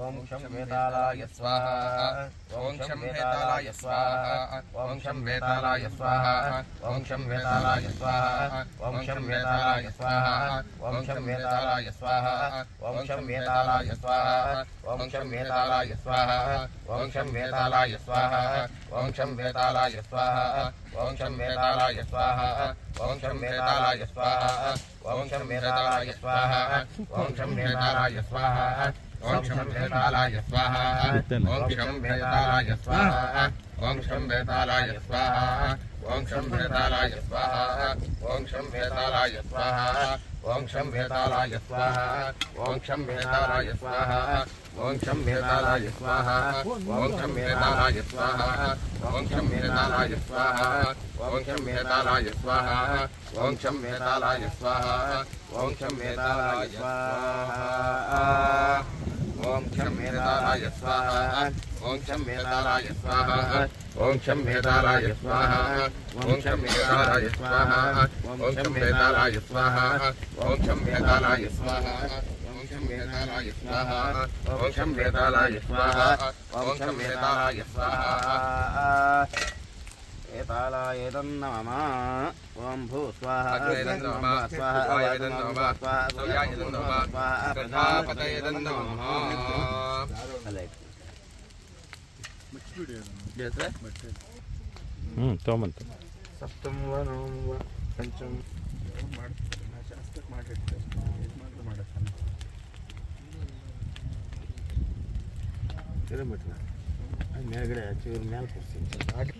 ఓం శం వేతాళాయ స్వాహ ఓం శం వేతాళాయ స్వాహ ఓం శం వేతాళాయ స్వాహ ఓం శం వేతాళాయ స్వాహ ఓం శం వేతాళాయ స్వాహ ఓం శం వేతాళాయ స్వాహ ఓం శం వేతాళాయ స్వాహ ఓం శం వేతాళాయ స్వాహ ఓం శం వేతాళాయ స్వాహ ఓం శం వేతాళాయ స్వాహ ఓం శం వేతాళాయ స్వాహ ఓం శం వేతాళాయ స్వాహ ఓం శంభేతాళాయ స్వాహ. ఓం శంభేతాళాయ స్వాహ. ఓం శంభేతాళాయ స్వాహ. ఓం శంభేతాళాయ స్వాహ. ఓం శం వేతాళాయ స్వాహ ఓం శం వేతాళాయ స్వాహ ఓం శం వేతాళాయ స్వాహ ఓం శం వేతాళాయ స్వాహ ఓం శం వేతాళాయ స్వాహ ఓం శం వేదాలాయ స్వాహ ఓం శం వేదాలాయ స్వాహ ఓం శం వేదాలాయ స్వాహ ఓం శం స్వాహ ఓం శం స్వాహ ఓం శం స్వాహ ఓం క్షం మేధారాయ స్వాహ. ఓం క్షం మేధారాయ స్వాహ. ఓం క్షం మేధారాయ స్వాహ. ఓం క్షం మేధారాయ స్వాహ. ఓం క్షం మేధారాయ స్వాహ. ఓం క్షం మేధారాయ స్వాహ. ఓం వేదాలాయ స్వాహ. ఓం వేదాలాయ స్వాహ. స్వాహ. एतालाय तन्नमः ॐ भू स्वाहा ಹ್ಞೂ ತೊಗೊಂಬಂತ ಸಪ್ತಮ ನವಮ ಪಂಚಮ. ಮಾಡ್ತಾರೆ ಶಾಸ್ತ್ರಕ್ಕೆ ಮೇಲ್ಗಡೆ ಚೂರು ಮೇಲೆ ಕೊಡ್ತೀನಿ.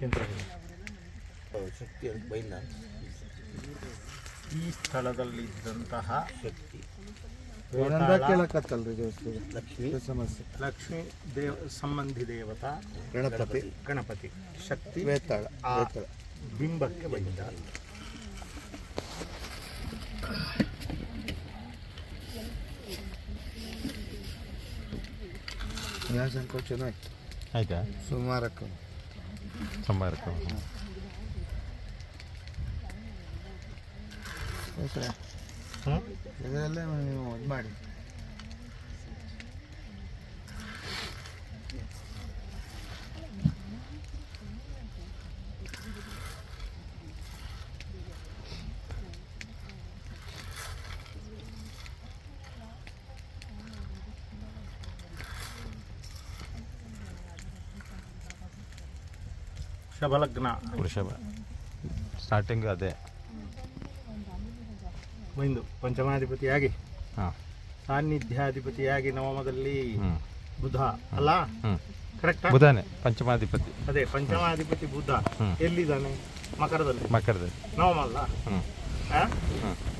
ಶಕ್ತಿ. ಸ್ಥಳದಲ್ಲಿ ಬೈಲ ಈ ಸ್ಥಳದಲ್ಲಿದ್ದಂತಹ ಶಕ್ತಿ ಲಕ್ಷ್ಮಿ ಸಮಸ್ಯೆ. ಲಕ್ಷ್ಮಿ ದೇವ ಸಂಬಂಧಿ ದೇವತಾ ಗಣಪತಿ. ಗಣಪತಿ. ಶಕ್ತಿ ವೇತಾಳ. ಆ ಬಿಂಬಕ್ಕೆ ಬಂದ. ಸಂಕೋಚನ ಆಯ್ತು. ಆಯ್ತಾ? ಸುಮಾರಕ್ಕೆ. संभार ಮಾಡಿ ಶಬಲಗ್ನ ವೃಷಭ. ಸ್ಟಾರ್ಟಿಂಗ್ ಅದೇ. ಒಂದು ಪಂಚಮಾಧಿಪತಿಯಾಗಿ. ಹಾಂ. ಸಾನ್ನಿಧ್ಯಾಧಿಪತಿಯಾಗಿ ನವಮದಲ್ಲಿ ಬುಧ ಅಲ್ಲ? ಕರೆಕ್ಟ್ ಬುಧನೇ ಪಂಚಮಾಧಿಪತಿ. ಅದೇ ಪಂಚಮಾಧಿಪತಿ ಬುಧ. ಎಲ್ಲಿದ್ದಾನೆ? ಮಕರದಲ್ಲಿ. ಮಕರದಲ್ಲಿ. ನವಮ ಅಲ್ಲ ಹ್ಞೂ ಹ್ಞೂ